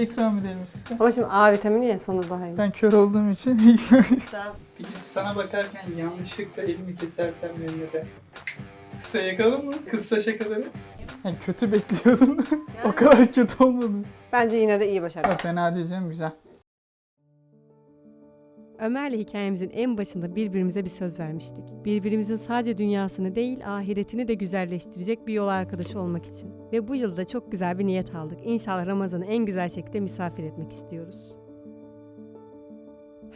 Şöyle ikram edelim size. Ama şimdi A vitamini ye sana daha iyi. Ben kör olduğum için. Daha- Peki sana bakarken yanlışlıkla elimi kesersem benimle de. Kısa yakalım mı? Kısa şakaları. Yani kötü bekliyordum. o kadar kötü olmadı. Bence yine de iyi başarı. Ha, fena diyeceğim güzel. Ömer'le hikayemizin en başında birbirimize bir söz vermiştik. Birbirimizin sadece dünyasını değil ahiretini de güzelleştirecek bir yol arkadaşı olmak için. Ve bu yılda çok güzel bir niyet aldık. İnşallah Ramazan'ı en güzel şekilde misafir etmek istiyoruz.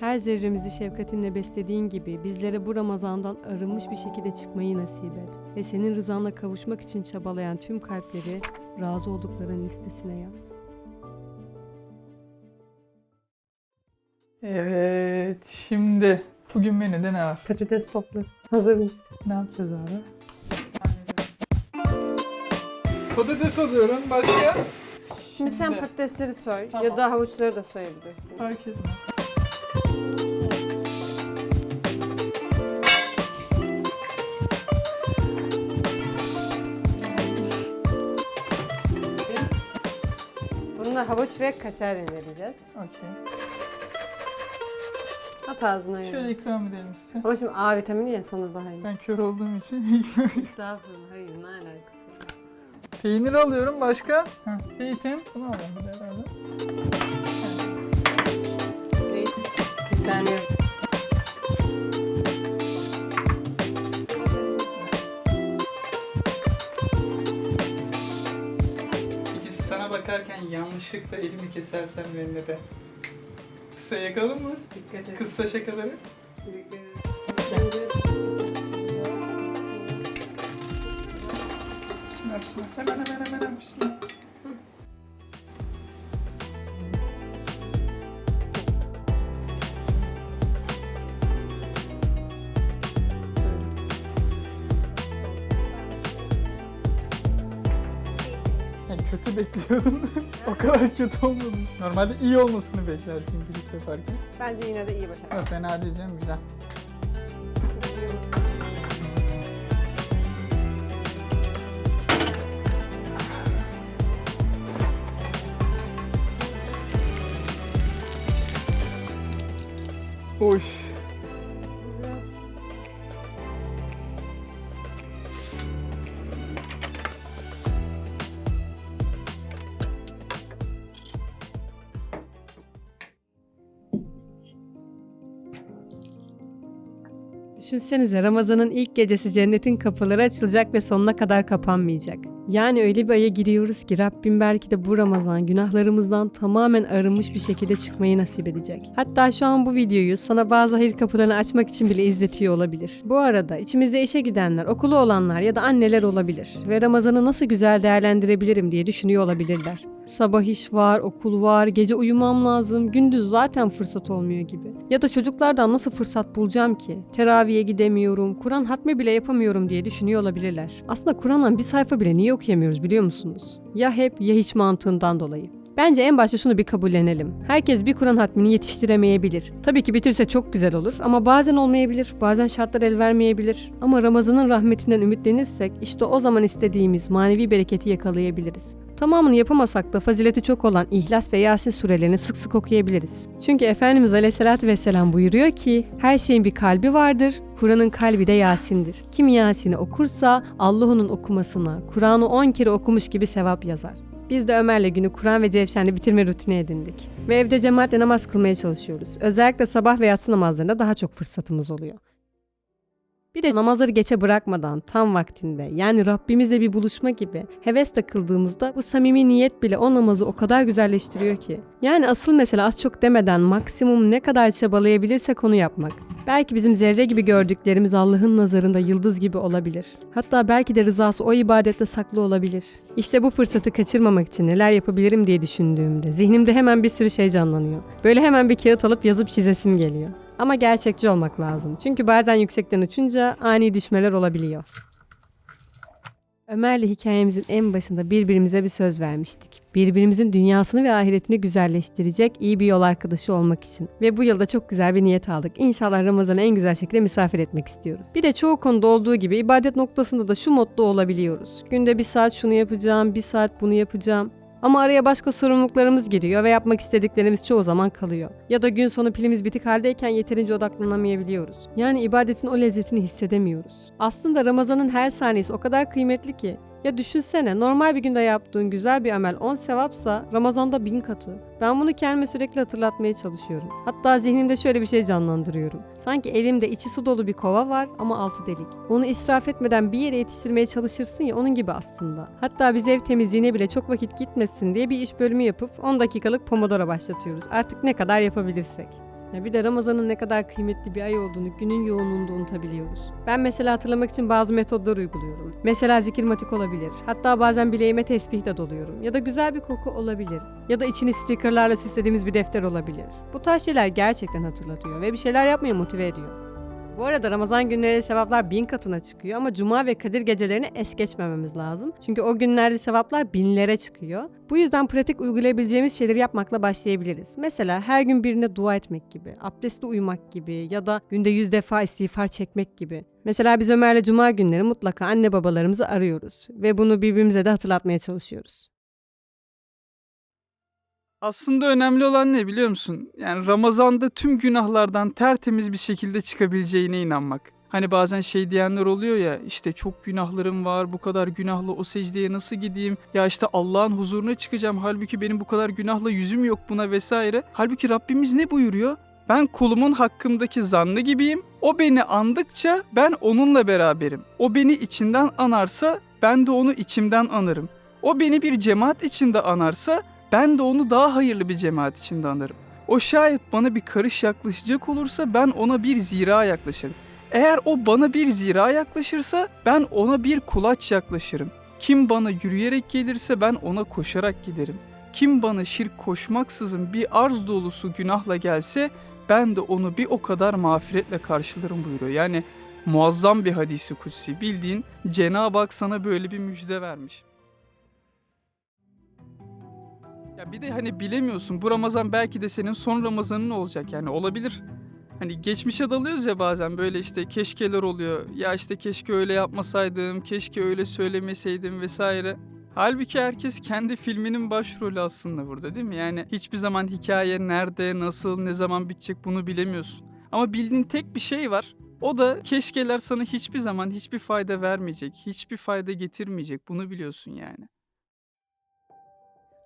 Her zerremizi şefkatinle beslediğin gibi bizlere bu Ramazan'dan arınmış bir şekilde çıkmayı nasip et. Ve senin rızanla kavuşmak için çabalayan tüm kalpleri razı oldukların listesine yaz. Evet şimdi bugün menüde ne var? Patates topları. Hazır mısın? Ne yapacağız abi? Patates alıyorum. Başka? Şimdi sen Şimdi- patatesleri soy Tamam. ya da havuçları da soyabilirsin. Fark etmez. Bununla havuç ve kaşar rendeleyeceğiz. Okey. At ağzına yiyin. Şöyle ikram edelim size. Ama şimdi A vitamini ye sana daha iyi. Ben kör olduğum için. Estağfurullah hayır ne alakası var. Peynir alıyorum. Başka? Ha, zeytin. Bunu alalım bir de herhalde. Zeytin. Bir tane. Peki sana bakarken yanlışlıkla elimi kesersem benimle de. Kısa yakalım mı? Dikkat et. Kısa şakaları. Dikkat et. Bismillah, bismillah. Hemen hemen hemen bismillah. Yani kötü bekliyordum. o kadar kötü olmadı. Normalde iyi olmasını beklersin giriş yaparken. Bence yine de iyi başarı. Ha, fena diyeceğim güzel. Oy. Düşünsenize Ramazan'ın ilk gecesi cennetin kapıları açılacak ve sonuna kadar kapanmayacak. Yani öyle bir aya giriyoruz ki Rabbim belki de bu Ramazan günahlarımızdan tamamen arınmış bir şekilde çıkmayı nasip edecek. Hatta şu an bu videoyu sana bazı hayır kapılarını açmak için bile izletiyor olabilir. Bu arada içimizde işe gidenler, okulu olanlar ya da anneler olabilir ve Ramazan'ı nasıl güzel değerlendirebilirim diye düşünüyor olabilirler. Sabah iş var, okul var, gece uyumam lazım, gündüz zaten fırsat olmuyor gibi. Ya da çocuklardan nasıl fırsat bulacağım ki? Teraviye gidemiyorum, Kur'an hatmi bile yapamıyorum diye düşünüyor olabilirler. Aslında Kur'an'dan bir sayfa bile niye okuyamıyoruz biliyor musunuz? Ya hep ya hiç mantığından dolayı. Bence en başta şunu bir kabullenelim. Herkes bir Kur'an hatmini yetiştiremeyebilir. Tabii ki bitirse çok güzel olur ama bazen olmayabilir, bazen şartlar el vermeyebilir. Ama Ramazan'ın rahmetinden ümitlenirsek işte o zaman istediğimiz manevi bereketi yakalayabiliriz. Tamamını yapamasak da fazileti çok olan İhlas ve Yasin surelerini sık sık okuyabiliriz. Çünkü Efendimiz Aleyhisselatü Vesselam buyuruyor ki her şeyin bir kalbi vardır, Kur'an'ın kalbi de Yasin'dir. Kim Yasin'i okursa Allah onun okumasına, Kur'an'ı 10 kere okumuş gibi sevap yazar. Biz de Ömer'le günü Kur'an ve Cevşen'de bitirme rutini edindik. Ve evde cemaatle namaz kılmaya çalışıyoruz. Özellikle sabah ve yatsı namazlarında daha çok fırsatımız oluyor. Bir de namazları geçe bırakmadan tam vaktinde yani Rabbimizle bir buluşma gibi hevesle kıldığımızda bu samimi niyet bile o namazı o kadar güzelleştiriyor ki. Yani asıl mesele az çok demeden maksimum ne kadar çabalayabilirsek onu yapmak. Belki bizim zerre gibi gördüklerimiz Allah'ın nazarında yıldız gibi olabilir. Hatta belki de rızası o ibadette saklı olabilir. İşte bu fırsatı kaçırmamak için neler yapabilirim diye düşündüğümde zihnimde hemen bir sürü şey canlanıyor. Böyle hemen bir kağıt alıp yazıp çizesim geliyor. Ama gerçekçi olmak lazım. Çünkü bazen yüksekten uçunca ani düşmeler olabiliyor. Ömer'le hikayemizin en başında birbirimize bir söz vermiştik. Birbirimizin dünyasını ve ahiretini güzelleştirecek iyi bir yol arkadaşı olmak için. Ve bu yılda çok güzel bir niyet aldık. İnşallah Ramazan'ı en güzel şekilde misafir etmek istiyoruz. Bir de çoğu konuda olduğu gibi ibadet noktasında da şu modda olabiliyoruz. Günde bir saat şunu yapacağım, bir saat bunu yapacağım. Ama araya başka sorumluluklarımız giriyor ve yapmak istediklerimiz çoğu zaman kalıyor. Ya da gün sonu pilimiz bitik haldeyken yeterince odaklanamayabiliyoruz. Yani ibadetin o lezzetini hissedemiyoruz. Aslında Ramazan'ın her saniyesi o kadar kıymetli ki. Ya düşünsene normal bir günde yaptığın güzel bir amel 10 sevapsa Ramazan'da bin katı. Ben bunu kendime sürekli hatırlatmaya çalışıyorum. Hatta zihnimde şöyle bir şey canlandırıyorum. Sanki elimde içi su dolu bir kova var ama altı delik. Onu israf etmeden bir yere yetiştirmeye çalışırsın ya onun gibi aslında. Hatta biz ev temizliğine bile çok vakit gitmesin diye bir iş bölümü yapıp 10 dakikalık pomodoro başlatıyoruz. Artık ne kadar yapabilirsek. Ya bir de Ramazan'ın ne kadar kıymetli bir ay olduğunu günün yoğunluğunda unutabiliyoruz. Ben mesela hatırlamak için bazı metodlar uyguluyorum. Mesela zikirmatik olabilir. Hatta bazen bileğime tesbih de doluyorum. Ya da güzel bir koku olabilir. Ya da içini stickerlarla süslediğimiz bir defter olabilir. Bu tarz şeyler gerçekten hatırlatıyor ve bir şeyler yapmaya motive ediyor. Bu arada Ramazan günleri sevaplar bin katına çıkıyor ama Cuma ve Kadir gecelerini es geçmememiz lazım. Çünkü o günlerde sevaplar binlere çıkıyor. Bu yüzden pratik uygulayabileceğimiz şeyleri yapmakla başlayabiliriz. Mesela her gün birine dua etmek gibi, abdestli uyumak gibi ya da günde yüz defa istiğfar çekmek gibi. Mesela biz Ömer'le Cuma günleri mutlaka anne babalarımızı arıyoruz ve bunu birbirimize de hatırlatmaya çalışıyoruz. Aslında önemli olan ne biliyor musun? Yani Ramazan'da tüm günahlardan tertemiz bir şekilde çıkabileceğine inanmak. Hani bazen şey diyenler oluyor ya işte çok günahlarım var bu kadar günahla o secdeye nasıl gideyim ya işte Allah'ın huzuruna çıkacağım halbuki benim bu kadar günahla yüzüm yok buna vesaire. Halbuki Rabbimiz ne buyuruyor? Ben kulumun hakkımdaki zannı gibiyim. O beni andıkça ben onunla beraberim. O beni içinden anarsa ben de onu içimden anarım. O beni bir cemaat içinde anarsa ben de onu daha hayırlı bir cemaat içinde anarım. O şayet bana bir karış yaklaşacak olursa ben ona bir zira yaklaşırım. Eğer o bana bir zira yaklaşırsa ben ona bir kulaç yaklaşırım. Kim bana yürüyerek gelirse ben ona koşarak giderim. Kim bana şirk koşmaksızın bir arz dolusu günahla gelse ben de onu bir o kadar mağfiretle karşılarım buyuruyor. Yani muazzam bir hadisi kutsi bildiğin Cenab-ı Hak sana böyle bir müjde vermiş. Ya bir de hani bilemiyorsun bu Ramazan belki de senin son Ramazanın olacak yani olabilir. Hani geçmişe dalıyoruz ya bazen böyle işte keşkeler oluyor. Ya işte keşke öyle yapmasaydım, keşke öyle söylemeseydim vesaire. Halbuki herkes kendi filminin başrolü aslında burada değil mi? Yani hiçbir zaman hikaye nerede, nasıl, ne zaman bitecek bunu bilemiyorsun. Ama bildiğin tek bir şey var. O da keşkeler sana hiçbir zaman hiçbir fayda vermeyecek, hiçbir fayda getirmeyecek. Bunu biliyorsun yani.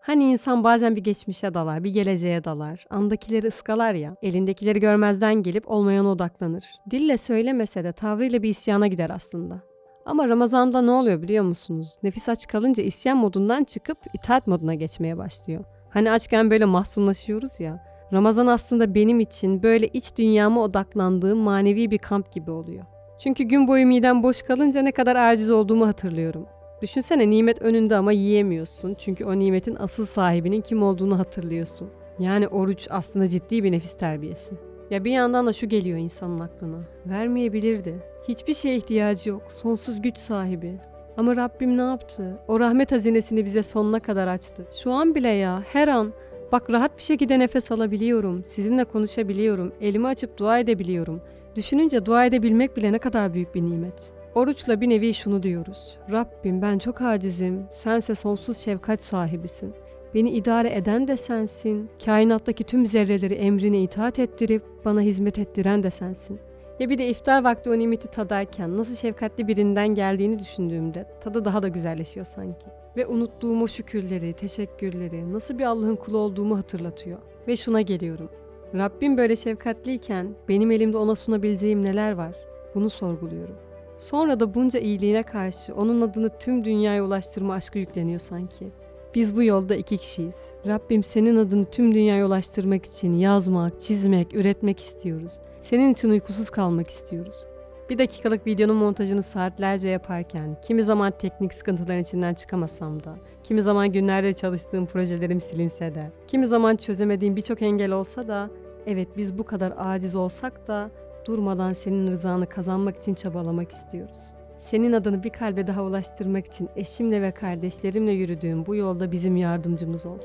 Hani insan bazen bir geçmişe dalar, bir geleceğe dalar, andakileri ıskalar ya, elindekileri görmezden gelip olmayana odaklanır. Dille söylemese de tavrıyla bir isyana gider aslında. Ama Ramazan'da ne oluyor biliyor musunuz? Nefis aç kalınca isyan modundan çıkıp itaat moduna geçmeye başlıyor. Hani açken böyle mahzunlaşıyoruz ya. Ramazan aslında benim için böyle iç dünyama odaklandığım manevi bir kamp gibi oluyor. Çünkü gün boyu midem boş kalınca ne kadar aciz olduğumu hatırlıyorum. Düşünsene nimet önünde ama yiyemiyorsun. Çünkü o nimetin asıl sahibinin kim olduğunu hatırlıyorsun. Yani oruç aslında ciddi bir nefis terbiyesi. Ya bir yandan da şu geliyor insanın aklına. Vermeyebilirdi. Hiçbir şeye ihtiyacı yok. Sonsuz güç sahibi. Ama Rabbim ne yaptı? O rahmet hazinesini bize sonuna kadar açtı. Şu an bile ya her an bak rahat bir şekilde nefes alabiliyorum. Sizinle konuşabiliyorum. Elimi açıp dua edebiliyorum. Düşününce dua edebilmek bile ne kadar büyük bir nimet. Oruçla bir nevi şunu diyoruz. Rabbim ben çok acizim. Sense sonsuz şefkat sahibisin. Beni idare eden de sensin. Kainattaki tüm zerreleri emrine itaat ettirip bana hizmet ettiren de sensin. Ya bir de iftar vakti o nimeti tadarken nasıl şefkatli birinden geldiğini düşündüğümde tadı daha da güzelleşiyor sanki. Ve unuttuğum o şükürleri, teşekkürleri, nasıl bir Allah'ın kulu olduğumu hatırlatıyor. Ve şuna geliyorum. Rabbim böyle şefkatliyken benim elimde ona sunabileceğim neler var? Bunu sorguluyorum. Sonra da bunca iyiliğine karşı onun adını tüm dünyaya ulaştırma aşkı yükleniyor sanki. Biz bu yolda iki kişiyiz. Rabbim senin adını tüm dünyaya ulaştırmak için yazmak, çizmek, üretmek istiyoruz. Senin için uykusuz kalmak istiyoruz. Bir dakikalık videonun montajını saatlerce yaparken, kimi zaman teknik sıkıntıların içinden çıkamasam da, kimi zaman günlerde çalıştığım projelerim silinse de, kimi zaman çözemediğim birçok engel olsa da, evet biz bu kadar aciz olsak da durmadan senin rızanı kazanmak için çabalamak istiyoruz. Senin adını bir kalbe daha ulaştırmak için eşimle ve kardeşlerimle yürüdüğüm bu yolda bizim yardımcımız ol.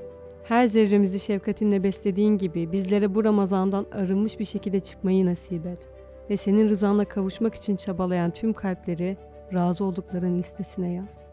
Her zerremizi şefkatinle beslediğin gibi bizlere bu Ramazan'dan arınmış bir şekilde çıkmayı nasip et. Ve senin rızanla kavuşmak için çabalayan tüm kalpleri razı oldukların listesine yaz.